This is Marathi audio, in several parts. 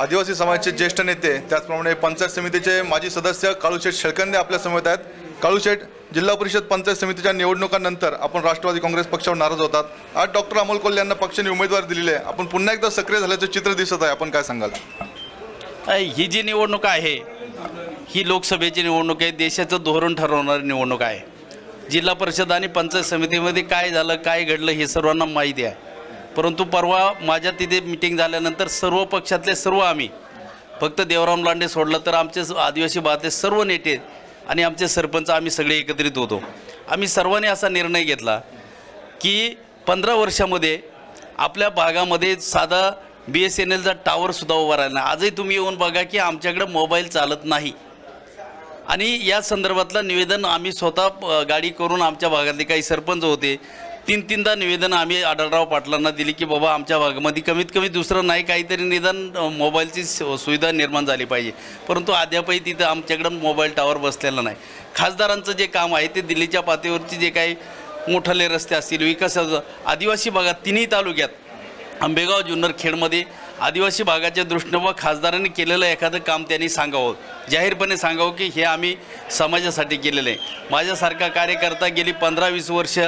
आदिवासी समाजाचे ज्येष्ठ नेते त्याचप्रमाणे पंचायत समितीचे माजी सदस्य काळूशेठ शेळकंदे आपल्यासमोर आहेत. काळूशेठ जिल्हा परिषद पंचायत समितीच्या निवडणुकांनंतर आपण राष्ट्रवादी काँग्रेस पक्षावर नाराज होतात. आज डॉक्टर अमोल कोल्हे यांना पक्षाने उमेदवार दिलेले आहे. आपण पुन्हा एकदा सक्रिय झाल्याचं चित्र दिसत आहे. आपण काय सांगाल? ही जी निवडणूक आहे ही लोकसभेची निवडणूक आहे. देशाचं धोरण ठरवणारी निवडणूक आहे. जिल्हा परिषद आणि पंचायत समितीमध्ये काय झालं काय घडलं हे सर्वांना माहिती आहे. परंतु परवा माझ्या तिथे मिटिंग झाल्यानंतर सर्व पक्षातले सर्व आम्ही फक्त देवराम लांडे सोडलं तर आमचे आदिवासी भागातले सर्व नेते आणि आमचे सरपंच आम्ही सगळे एकत्रित होतो. आम्ही सर्वांनी असा निर्णय घेतला की पंधरा वर्षामध्ये आपल्या भागामध्ये साधा बी एस एन एलचा टावरसुद्धा उभा राहिला आजही तुम्ही येऊन बघा की आमच्याकडे मोबाईल चालत नाही. आणि या संदर्भातलं निवेदन आम्ही स्वतः गाडी करून आमच्या भागातले काही सरपंच होते तीन तीनदा निवेदन आम्ही आढळराव पाटलांना दिली की बाबा आमच्या भागामध्ये कमीत कमी दुसरं नाही काहीतरी निदान मोबाईलची सु- सुविधा निर्माण झाली पाहिजे. परंतु अद्यापही तिथं आमच्याकडं मोबाईल टावर बसलेला नाही. खासदारांचं जे काम आहे ते दिल्लीच्या पातळीवरची जे काही मोठाले रस्ते असतील विकासाचं आदिवासी भागात तिन्ही तालुक्यात आंबेगाव जुन्नर खेडमध्ये आदिवासी भागाच्या दृष्टीनं व खासदारांनी केलेलं एखादं काम त्यांनी सांगावं. जाहीरपणे सांगावं की हे आम्ही समाजासाठी केलेलं आहे. माझ्यासारखा कार्यकर्ता गेली पंधरा वीस वर्ष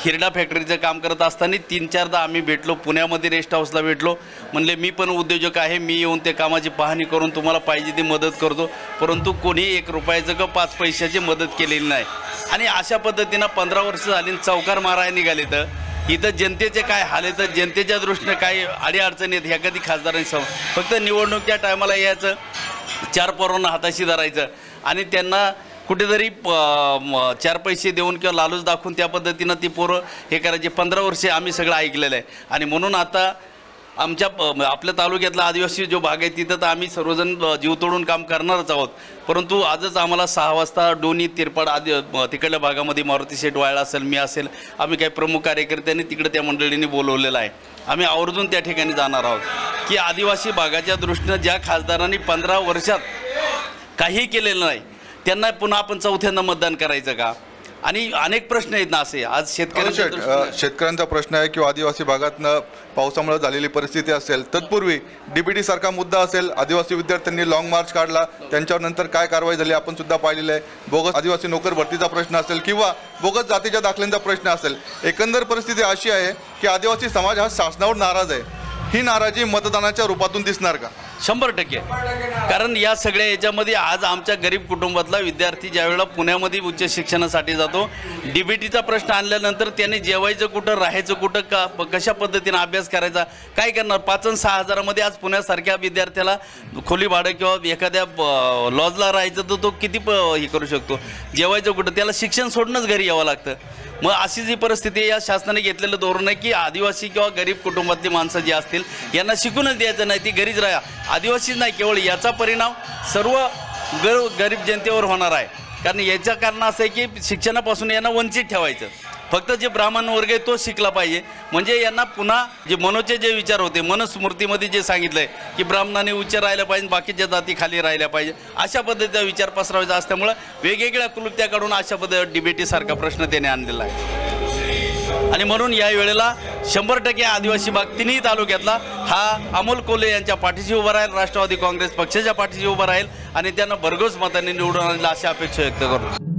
हिरडा फॅक्टरीचं काम करत असताना तीन चारदा आम्ही भेटलो. पुण्यामध्ये रेस्ट हाऊसला भेटलो. म्हणले मी पण उद्योजक आहे. मी येऊन ते कामाची पाहणी करून तुम्हाला पाहिजे ती मदत करतो. परंतु कोणी एक रुपयाचं का पाच पैशाची मदत केलेली नाही. आणि अशा पद्धतीनं पंधरा वर्ष झाली चौकार मारायला निघाले तर. इथं जनतेचे काय हाल तर जनतेच्या दृष्टीनं काय अडीअडचणी आहेत? ह्या कधी खासदारांनी सम फक्त निवडणुकीच्या टायमाला यायचं. चार पोरांना हाताशी धरायचं. आणि त्यांना कुठेतरी प चार पैसे देऊन किंवा लालूच दाखवून त्या पद्धतीनं ती पोरं हे करायचे. पंधरा वर्षे आम्ही सगळं ऐकलेलं आहे. आणि म्हणून आता आमच्या प- आपल्या तालुक्यातला आदिवासी जो भाग आहे तिथं तर आम्ही सर्वजण जीव तोडून काम करणारच आहोत. परंतु आजच आम्हाला सहा वाजता डोनी तिरपाड आदि तिकडल्या भागामध्ये मारुती शेठ वायला असेल मी असेल आम्ही काही प्रमुख कार्यकर्त्यांनी तिकडे त्या मंडळींनी बोलवलेलं आहे. आम्ही आवर्जून त्या ठिकाणी जाणार आहोत. की आदिवासी भागाच्या दृष्टीनं ज्या खासदारांनी पंधरा वर्षात काही केलेलं नाही त्यांना पुन्हा आपण चौथ्यांदा मतदान करायचं का? आणि अनेक प्रश्न आहेत ना असे. आज शेतकऱ्यांच्या शेतकऱ्यांचा प्रश्न आहे किंवा आदिवासी भागातनं पावसामुळे झालेली परिस्थिती असेल तत्पूर्वी डीबीटी सारखा मुद्दा असेल आदिवासी विद्यार्थ्यांनी लॉंग मार्च काढला त्यांच्यावर नंतर काय कारवाई झाली आपण सुद्धा पाहिलेलं आहे. बोगस आदिवासी नोकर भरतीचा प्रश्न असेल किंवा बोगस जातीच्या दाखल्यांचा प्रश्न असेल एकंदर परिस्थिती अशी आहे की आदिवासी समाज हा शासनावर नाराज आहे. ही नाराजी मतदानाच्या रूपातून दिसणार का? शंभर टक्के. कारण या सगळ्या याच्यामध्ये आज आमच्या गरीब कुटुंबातला विद्यार्थी ज्यावेळेला पुण्यामध्ये उच्च शिक्षणासाठी जातो डी बी टीचा प्रश्न आणल्यानंतर त्याने जेवायचं कुठं राहायचं कुठं का कशा पद्धतीनं अभ्यास करायचा काय करणार? पाच आणि सहा हजारामध्ये आज पुण्यासारख्या विद्यार्थ्याला खोली भाडं किंवा एखाद्या लॉजला राहायचं तर तो किती प हे करू शकतो? जेवायचं कुठं? त्याला शिक्षण सोडूनच घरी यावं लागतं. मग अशी जी परिस्थिती या शासनाने घेतलेलं धोरण आहे की आदिवासी किंवा गरीब कुटुंबातली माणसं जी असतील यांना शिकूनच द्यायचं नाही ती घरीच राहा. आदिवासीच नाही केवळ याचा परिणाम सर्व गर गरीब जनतेवर होणार आहे. कारण याचं कारण असं आहे की शिक्षणापासून यांना वंचित ठेवायचं. फक्त जे ब्राह्मण वर्ग आहे तो शिकला पाहिजे. म्हणजे यांना पुन्हा जे मनोचे जे विचार होते मनस्मृतीमध्ये जे सांगितलंय की ब्राह्मणाने उच्च राहिल्या पाहिजे बाकीच्या जाती खाली राहिल्या पाहिजे अशा पद्धतीचा विचार पसरवायचा असल्यामुळं वेगवेगळ्या कृत्याकडून अशा पद्धती डिबेटीसारखा प्रश्न त्याने आणलेला आहे. आणि म्हणून या वेळेला शंभर टक्के आदिवासी भाग तिन्ही तालुक्यातला हा अमोल कोल्हे यांच्या पाठीशी उभा राहील राष्ट्रवादी काँग्रेस पक्षाच्या पाठीशी उभा राहील आणि त्यांना भरघोस मतांनी निवडून आणेल अशी अपेक्षा व्यक्त करतो.